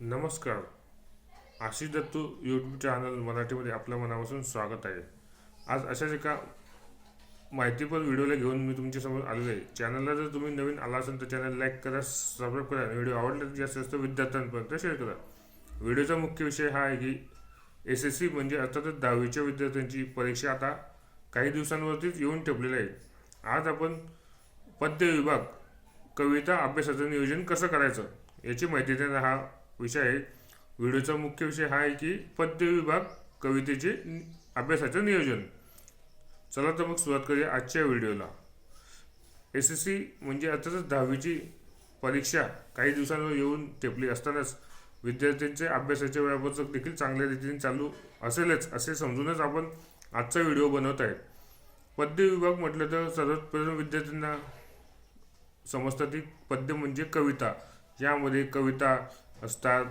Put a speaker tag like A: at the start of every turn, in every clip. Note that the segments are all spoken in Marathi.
A: नमस्कार. आशिष दत्तू यूट्यूब चॅनल मराठीमध्ये आपल्या मनापासून स्वागत आहे. आज अशाच एका माहितीपर व्हिडिओला घेऊन मी तुमच्यासमोर आलेलो आहे. चॅनलला जर तुम्ही नवीन आला असेल तर चॅनल लाईक करा सबस्क्राईब करा व्हिडिओ आवडला तर जास्तीत जास्त विद्यार्थ्यांपर्यंत शेअर करा. व्हिडिओचा मुख्य विषय हा आहे की एस एस सी म्हणजे अर्थातच दहावीच्या विद्यार्थ्यांची परीक्षा आता काही दिवसांवरतीच येऊन ठेपलेली आहे आज आपण पद्य विभाग कविता अभ्यासाचं नियोजन कसं करायचं याची माहिती देणारा हा विषय आहे. व्हिडिओचा मुख्य विषय हा आहे की पद्य विभाग कवितेचे अभ्यासाचं नियोजन. चला तर मग सुरुवात करूया आजच्या व्हिडिओला. एस एस सी म्हणजे अर्थातच दहावीची परीक्षा काही दिवसांवर येऊन ठेपली असतानाच विद्यार्थ्यांचे अभ्यासाचे वेळापत्रक देखील चांगल्या रीतीने चालू असेलच असे समजूनच आपण आजचा व्हिडिओ बनवत आहे. पद्य विभाग म्हटलं तर सर्वप्रथम विद्यार्थ्यांना समजतात की पद्य म्हणजे कविता. यामध्ये कविता असतात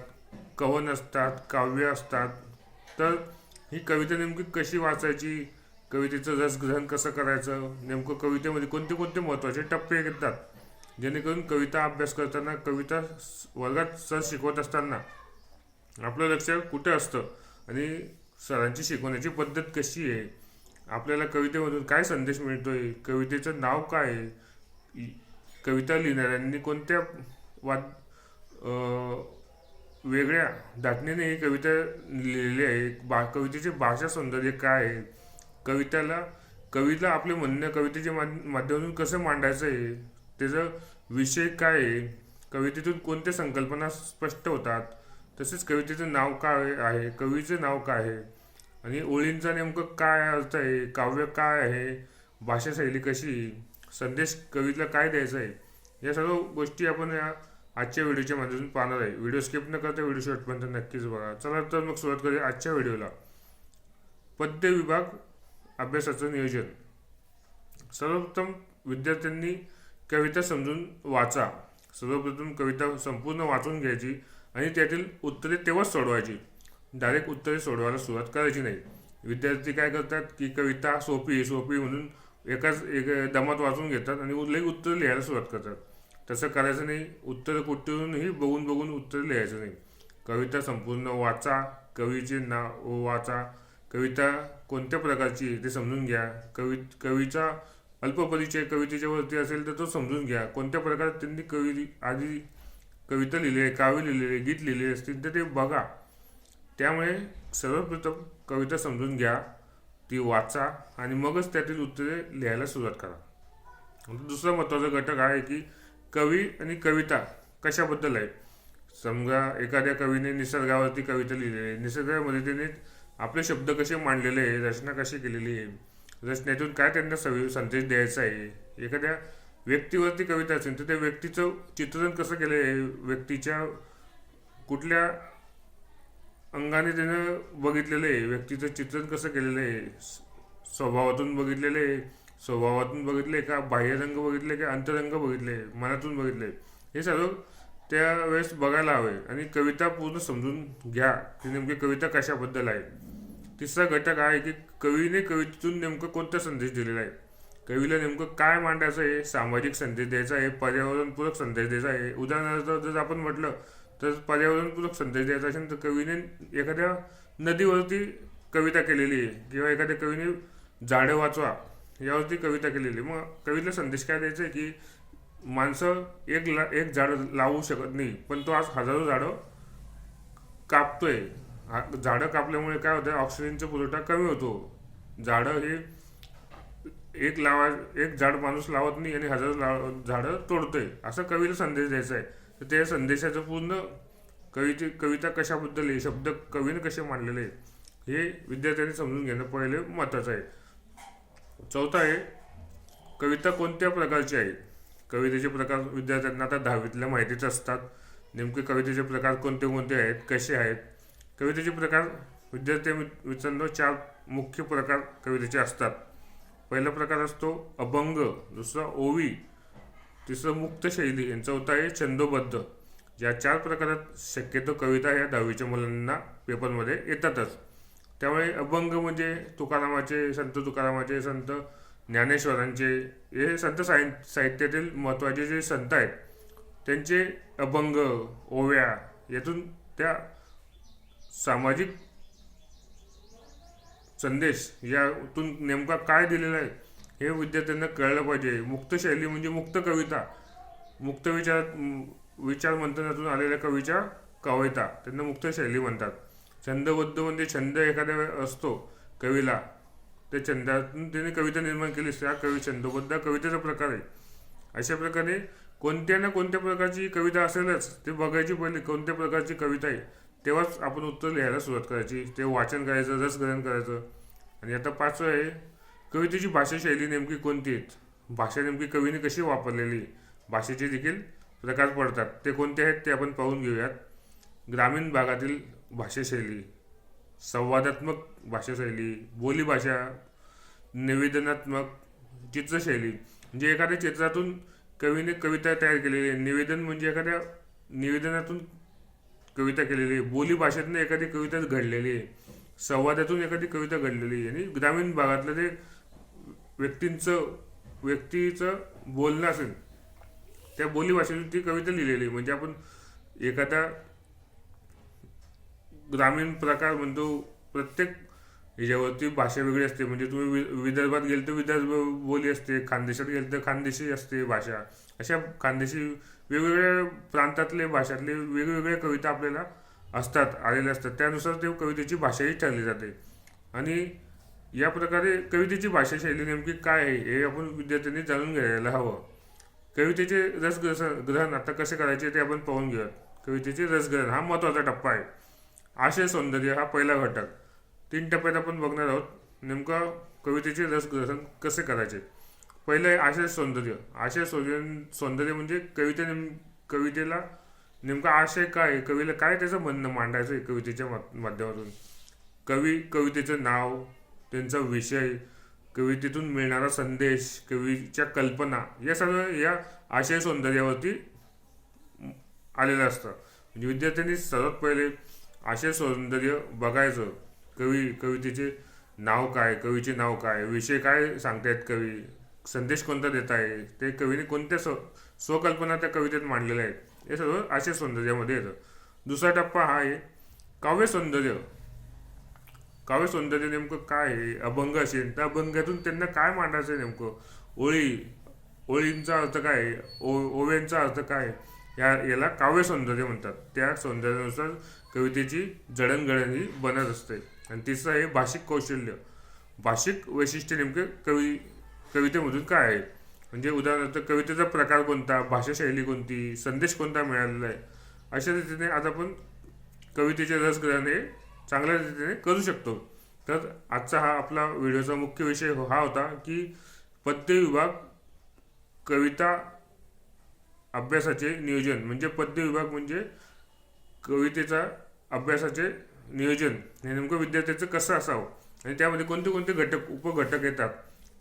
A: कवन असतात काव्य असतात. तर ही कविता नेमकी कशी वाचायची? कवितेचं रसग्रहण कसं करायचं? नेमकं कवितेमध्ये कोणते कोणते महत्त्वाचे टप्पे येतात? जेणेकरून कविता अभ्यास करताना कविता वर्गात सर शिकवत असताना आपलं लक्ष कुठे असतं? आणि सरांची शिकवण्याची पद्धत कशी आहे? आपल्याला कवितेमधून काय संदेश मिळतोय? कवितेचं नाव काय आहे? कविता लिहिणाऱ्यांनी कोणत्या वाद वेगळ्या धाटणीने ही कविता लिहिलेली आहे. बा कवितेचे भाषा सौंदर्य काय आहे? कवितेला कविता आपले म्हणणं कवितेच्या माध्यमातून कसं मांडायचं आहे? त्याचं विषय काय आहे? कवितेतून कोणत्या संकल्पना स्पष्ट होतात? तसेच कवितेचं नाव काय आहे? कवीचं नाव काय आहे? आणि ओळींचा नेमकं काय अर्थ आहे? काव्य काय आहे? भाषाशैली कशी? संदेश कवीला काय द्यायचा आहे? या सर्व गोष्टी आपण या आजच्या व्हिडिओच्या माध्यमातून पाहणार आहे. व्हिडिओ स्किप न करता व्हिडिओ शॉर्टपर्यंत नक्कीच बघा. चला तर मग सुरुवात करूया आजच्या व्हिडिओला. पद्य विभाग अभ्यासाचं नियोजन. सर्वप्रथम विद्यार्थ्यांनी कविता समजून वाचा. सर्वप्रथम कविता संपूर्ण वाचून घ्यायची आणि त्यातील उत्तरे तेव्हाच सोडवायची. डायरेक्ट उत्तरे सोडवायला सुरुवात करायची नाही. विद्यार्थी काय करतात की कविता सोपी आहे, सोपी म्हणून एकाच एक दमात वाचून घेतात आणि लई उत्तर लिहायला सुरुवात करतात. तसं करायचं नाही. उत्तर कुठूनही बघून बघून उत्तर लिहायचं नाही. कविता संपूर्ण वाचा. कवीचे नाव वाचा. कविता कोणत्या प्रकारची ते समजून घ्या. कवी कवीचा अल्पपरिचय कवितेच्या वरती असेल तर तो समजून घ्या. कोणत्या प्रकारात त्यांनी कवी आधी कविता लिहिली आहे काव्य लिहिलेले गीत लिहिलेले असतील तर ते बघा. त्यामुळे सर्वप्रथम कविता समजून घ्या ती वाचा आणि मगच त्यातील उत्तरे लिहायला सुरुवात करा. दुसरा महत्त्वाचा घटक आहे की कवी आणि कविता कशाबद्दल आहे समजा एखाद्या कवीने निसर्गावरती कविता लिहिलेली आहे. निसर्गामध्ये त्याने आपले शब्द कसे मांडलेले आहे रचना कशी केलेली आहे रचनेतून काय त्यांना सवि संदेश द्यायचा आहे? एखाद्या व्यक्तीवरती कविता असेल तर त्या व्यक्तीचं चित्रण कसं केलं आहे? व्यक्तीच्या कुठल्या अंगाने त्यानं बघितलेलं आहे? व्यक्तीचं चित्रण कसं केलेलं आहे? स्वभावातून बघितलेलं आहे? स्वभावातून बघितले का बाह्यरंग बघितले का अंतरंग बघितले मनातून बघितले हे सर्व त्यावेळेस बघायला हवे. आणि कविता पूर्ण समजून घ्या. की नेमकी कविता कशाबद्दल आहे? तिसरा घटक आहे की कवीने कवितेतून नेमकं कोणता संदेश दिलेला आहे? कवीला नेमकं काय मांडायचं आहे? सामाजिक संदेश द्यायचा आहे? पर्यावरणपूरक संदेश द्यायचा आहे? उदाहरणार्थ जर आपण म्हटलं तर पर्यावरणपूरक संदेश द्यायचा असेल तर कवीने एखाद्या नदीवरती कविता केलेली आहे. किंवा एखाद्या कवीने झाडं वाचवा. यावरती कविता केलेली. आहे. मग कवीला संदेश काय द्यायचा आहे की माणसं एक ला एक झाड लावू शकत नाही पण तो आज हजारो झाडं कापतोय. हा- झाडं कापल्यामुळे काय होतं ऑक्सिजनचा पुरवठा कमी होतो. झाडं हे एक लावा एक झाड माणूस लावत नाही आणि हजारो लाव झाडं तोडतोय. असं कवीला संदेश द्यायचा आहे तर त्या संदेशाचं पूर्ण कविते कविता कशाबद्दल आहे? शब्द कवीने कसे मांडलेले आहे? हे विद्यार्थ्यांनी समजून घेणं पहिले महत्त्वाचं आहे. चौथा आहे कविता कोणत्या प्रकारची आहे कवितेचे प्रकार विद्यार्थ्यांना आता दहावीतल्या माहितीच असतात. नेमके कवितेचे प्रकार कोणते कोणते आहेत? कसे आहेत? कवितेचे प्रकार विद्यार्थी मित- मित्रांनो चार मुख्य प्रकार कवितेचे असतात. पहिला प्रकार असतो अभंग दुसरा ओवी तिसरं मुक्त शैली आणि चौथा आहे छंदोबद्ध. या चार प्रकारात शक्यतो कविता ह्या दहावीच्या मुलांना पेपरमध्ये येतातच. त्यामुळे अभंग म्हणजे तुकारामाचे संत तुकारामाचे संत ज्ञानेश्वरांचे हे संत साहि साहित्यातील महत्त्वाचे जे संत आहेत त्यांचे अभंग ओव्या यातून त्या सामाजिक संदेश यातून नेमका काय दिलेला आहे हे विद्यार्थ्यांना कळलं पाहिजे. मुक्त शैली म्हणजे मुक्त कविता. मुक्त विचार विचार मंथनातून आलेल्या कवीच्या कविता त्यांना मुक्त शैली म्हणतात. छंदबद्ध म्हणजे छंद एखाद्या असतो कवीला त्या छंदातून त्याने कविता निर्माण केली त्या कवी छंदबद्ध कवितेचा प्रकार आहे. अशा प्रकारे कोणत्या ना कोणत्या प्रकारची कविता असेलच ते बघायची पहिले कोणत्या प्रकारची कविता आहे तेव्हाच आपण उत्तर लिहायला सुरुवात करायची. ते वाचन करायचं रसग्रहण करायचं. आणि आता पाचवं आहे कवितेची भाषा शैली नेमकी कोणती आहेत? भाषा नेमकी कवीने कशी वापरलेली? भाषेचे देखील प्रकार पडतात. ते कोणते आहेत ते आपण पाहून घेऊयात. ग्रामीण भागातील भाषाशैली संवादात्मक भाषाशैली बोलीभाषा निवेदनात्मक चित्रशैली. म्हणजे एखाद्या चित्रातून कवीने कविता तयार केलेली आहे. निवेदन म्हणजे एखाद्या निवेदनातून कविता केलेली आहे. बोलीभाषेतून एखादी कविता घडलेली आहे. संवादातून एखादी कविता घडलेली आहे. आणि ग्रामीण भागातलं ते व्यक्तींचं व्यक्तीचं बोलणं असेल त्या बोलीभाषेतून ती कविता लिहिलेली आहे. म्हणजे आपण एखादा ग्रामीण प्रकार म्हणतो प्रत्येक ह्याच्यावरती भाषा वेगळी असते. म्हणजे तुम्ही वि विदर्भात गेल तर विदर्भ बोली असते खानदेशात गेले तर खानदेशी असते भाषा. अशा खानदेशी वेगवेगळ्या प्रांतातले भाषातले वेगवेगळ्या कविता आपल्याला असतात आलेल्या असतात. त्यानुसार ते कवितेची भाषाही ठरली जाते. आणि या प्रकारे कवितेची भाषा शैली नेमकी काय आहे हे आपण विद्यार्थ्यांनी जाणून घ्यायला हवं. कवितेचे रसग्रहण ग्रहण आता कसे करायचे ते आपण पाहून घेऊयात. कवितेचे रसग्रहण हा महत्त्वाचा टप्पा आहे. आशय सौंदर्य हा पहिला घटक. तीन टप्प्यात आपण बघणार आहोत नेमका कवितेचे रसग्रहण कसे करायचे? पहिलं आहे आशय सौंदर्य. आशय सौंदर्य सौंदर्य म्हणजे कविते नेम कवितेला नेमका आशय काय आहे? कवीला काय त्याचं म्हणणं मांडायचं आहे कवितेच्या मा- माध्यमातून? कवी कवितेचं नाव त्यांचा विषय कवितेतून मिळणारा संदेश कवीच्या कल्पना या सर्व या आशय सौंदर्यावरती आलेलं असतं. म्हणजे विद्यार्थ्यांनी सर्वात पहिले असे सौंदर्य बघायचं. कवी कवितेचे नाव काय कवीचे नाव काय विषय काय सांगतायत कवी? संदेश कोणता देत आहे ते कवीने कोणत्या स्व स्वकल्पना त्या कवितेत मांडलेल्या आहेत? हे सर्व असे सौंदर्यामध्ये येतं. दुसरा टप्पा हा आहे काव्य सौंदर्य. काव्य सौंदर्य नेमकं काय आहे? अभंग असेल त्या अभंगातून त्यांना काय मांडायचं आहे नेमकं? ओळी ओळींचा अर्थ काय? ओ ओव्यांचा अर्थ काय? या याला काव्य सौंदर्य म्हणतात. त्या सौंदर्यानुसार कवितेची जडणघडणी ही बनत असते. आणि तिसरं आहे भाषिक कौशल्य. भाषिक वैशिष्ट्य नेमके कवी कवितेमधून काय आहे? म्हणजे उदाहरणार्थ कवितेचा प्रकार कोणता भाषाशैली कोणती संदेश कोणता मिळालेला आहे? अशा रीतीने आज आपण कवितेचे रसग्रहण हे चांगल्या रीतीने करू शकतो. तर आजचा हा आपला व्हिडिओचा मुख्य विषय हो- हा होता की पद्य विभाग कविता अभ्यासाचे नियोजन. म्हणजे पद्य विभाग म्हणजे कवितेचा अभ्यासाचे नियोजन हे नेमकं विद्यार्थ्याचं कसं असावं? आणि त्यामध्ये कोणते कोणते घटक उपघटक येतात?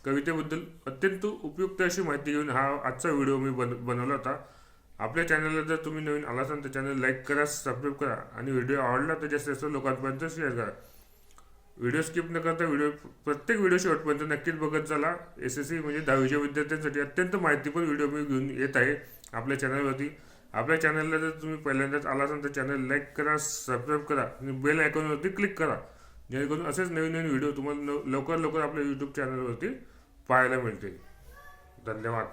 A: कवितेबद्दल अत्यंत उपयुक्त अशी माहिती घेऊन हा आजचा व्हिडिओ मी बन बनवला होता. आपल्या चॅनलला जर तुम्ही नवीन आला असाल तर चॅनल लाईक करा सबस्क्राईब करा आणि व्हिडिओ आवडला तर जास्तीत जास्त लोकांपर्यंत शेअर करा. व्हिडिओ स्किप न करता व्हिडिओ प्रत्येक व्हिडिओ शेवटपर्यंत नक्कीच बघत चला. एस एस सी म्हणजे दहावीच्या विद्यार्थ्यांसाठी अत्यंत माहितीपूर्ण व्हिडिओ मी घेऊन येत आहे आपल्या चॅनलवरती आपल्या चॅनलला जर तुम्ही पहिल्यांदाच आला असाल तर चॅनल लाईक करा सबस्क्राईब करा आणि बेल आयकॉनवरती क्लिक करा. जेणेकरून असेच नवीन नवीन व्हिडिओ तुम्हाला लव- लवकर लवकर आपल्या यूट्यूब चॅनलवरती पाहायला मिळतील. धन्यवाद.